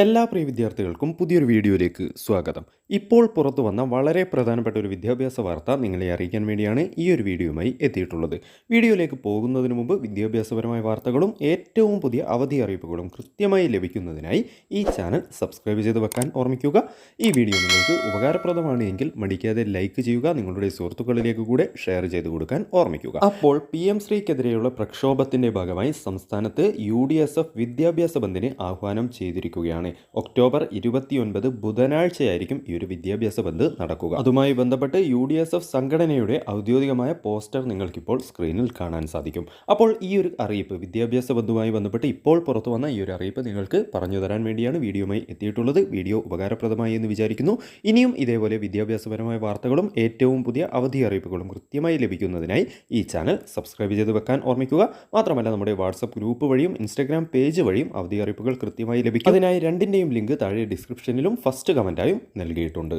എല്ലാ പ്രിയ വിദ്യാർത്ഥികൾക്കും പുതിയൊരു വീഡിയോയിലേക്ക് സ്വാഗതം. ഇപ്പോൾ പുറത്തു വന്ന വളരെ പ്രധാനപ്പെട്ട ഒരു വിദ്യാഭ്യാസ വാർത്ത നിങ്ങളെ അറിയിക്കാൻ വേണ്ടിയാണ് ഈ ഒരു വീഡിയോയുമായി എത്തിയിട്ടുള്ളത്. വീഡിയോയിലേക്ക് പോകുന്നതിന് മുമ്പ് വിദ്യാഭ്യാസപരമായ വാർത്തകളും ഏറ്റവും പുതിയ അവധി അറിയിപ്പുകളും കൃത്യമായി ലഭിക്കുന്നതിനായി ഈ ചാനൽ സബ്സ്ക്രൈബ് ചെയ്ത് വെക്കാൻ ഓർമ്മിക്കുക. ഈ വീഡിയോ നിങ്ങൾക്ക് ഉപകാരപ്രദമാണ് എങ്കിൽ മടിക്കാതെ ലൈക്ക് ചെയ്യുക നിങ്ങളുടെ സുഹൃത്തുക്കളിലേക്ക് കൂടെ ഷെയർ ചെയ്ത് കൊടുക്കാൻ ഓർമ്മിക്കുക. അപ്പോൾ പി എം ശ്രീക്കെതിരെയുള്ള പ്രക്ഷോഭത്തിന്റെ ഭാഗമായി സംസ്ഥാനത്ത് യു ഡി എസ് എഫ് വിദ്യാഭ്യാസ ബന്ദിന് ആഹ്വാനം ചെയ്തിരിക്കുകയാണ്. ഒക്ടോബർ ഇരുപത്തിയൊൻപത് ബുധനാഴ്ചയായിരിക്കും ഈ ഒരു വിദ്യാഭ്യാസ ബന്ദ് നടക്കുക. അതുമായി ബന്ധപ്പെട്ട് യു ഡി എസ് എഫ് സംഘടനയുടെ ഔദ്യോഗികമായ പോസ്റ്റർ നിങ്ങൾക്കിപ്പോൾ സ്ക്രീനിൽ കാണാൻ സാധിക്കും. അപ്പോൾ ഈ ഒരു അറിയിപ്പ് വിദ്യാഭ്യാസ ബന്ധുമായി ബന്ധപ്പെട്ട് ഇപ്പോൾ പുറത്തു വന്ന ഈ ഒരു അറിയിപ്പ് നിങ്ങൾക്ക് പറഞ്ഞു തരാൻ വേണ്ടിയാണ് വീഡിയോയുമായി എത്തിയിട്ടുള്ളത്. വീഡിയോ ഉപകാരപ്രദമായി എന്ന് വിചാരിക്കുന്നു. ഇനിയും ഇതേപോലെ വിദ്യാഭ്യാസപരമായ വാർത്തകളും ഏറ്റവും പുതിയ അവധി അറിയിപ്പുകളും കൃത്യമായി ലഭിക്കുന്നതിനായി ഈ ചാനൽ സബ്സ്ക്രൈബ് ചെയ്ത് വെക്കാൻ ഓർമ്മിക്കുക. മാത്രമല്ല നമ്മുടെ വാട്സപ്പ് ഗ്രൂപ്പ് വഴിയും ഇൻസ്റ്റാഗ്രാം പേജ് വഴിയും അവധി അറിയിപ്പുകൾ കൃത്യമായി ലഭിക്കും. അതിനായി രണ്ടിന്റെയും ലിങ്ക് താഴെ ഡിസ്ക്രിപ്ഷനിലും ഫസ്റ്റ് കമന്റായും നൽകിയിട്ടുണ്ട്.